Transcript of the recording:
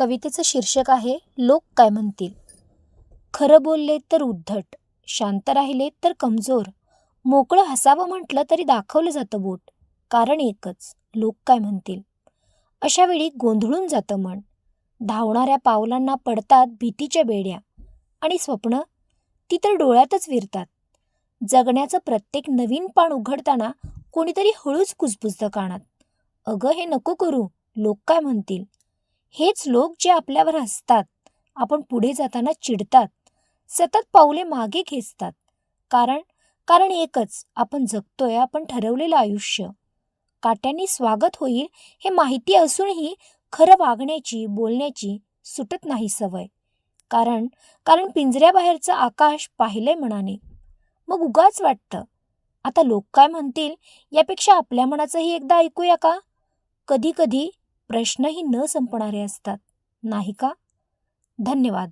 कवितेचं शीर्षक आहे लोक काय म्हणतील? खरं बोलले तर उद्धट शांत राहिले तर कमजोर. मोकळं हसावं म्हटलं तरी दाखवलं जातं बोट. कारण एकच लोक काय म्हणतील? अशा वेळी गोंधळून जातं मन. धावणाऱ्या पावलांना पडतात भीतीच्या बेड्या. आणि स्वप्न? ती तर डोळ्यातच विरतात. जगण्याचं प्रत्येक नवीन पान उघडताना कोणीतरी हळूच कुजबुजतं कानात. अगं हे नको करू. लोक काय म्हणतील? हेच लोक जे आपल्यावर हसतात आपण पुढे जाताना चिडतात सतत पावले मागे खेचतात. कारण कारण एकच आपण जगतोय आपण ठरवलेलं आयुष्य. काट्यांनी स्वागत होईल हे माहिती असूनही खरं वागण्याची बोलण्याची सुटत नाही सवय. कारण कारण पिंजऱ्याबाहेरचं आकाश पाहिलंय मनाने. मग उगाच वाटतं आता लोक काय म्हणतील यापेक्षा आपल्या मनाचंही एकदा ऐकूया का? कधी कधी प्रश्नही न संपणारे असतात. नाही का? धन्यवाद.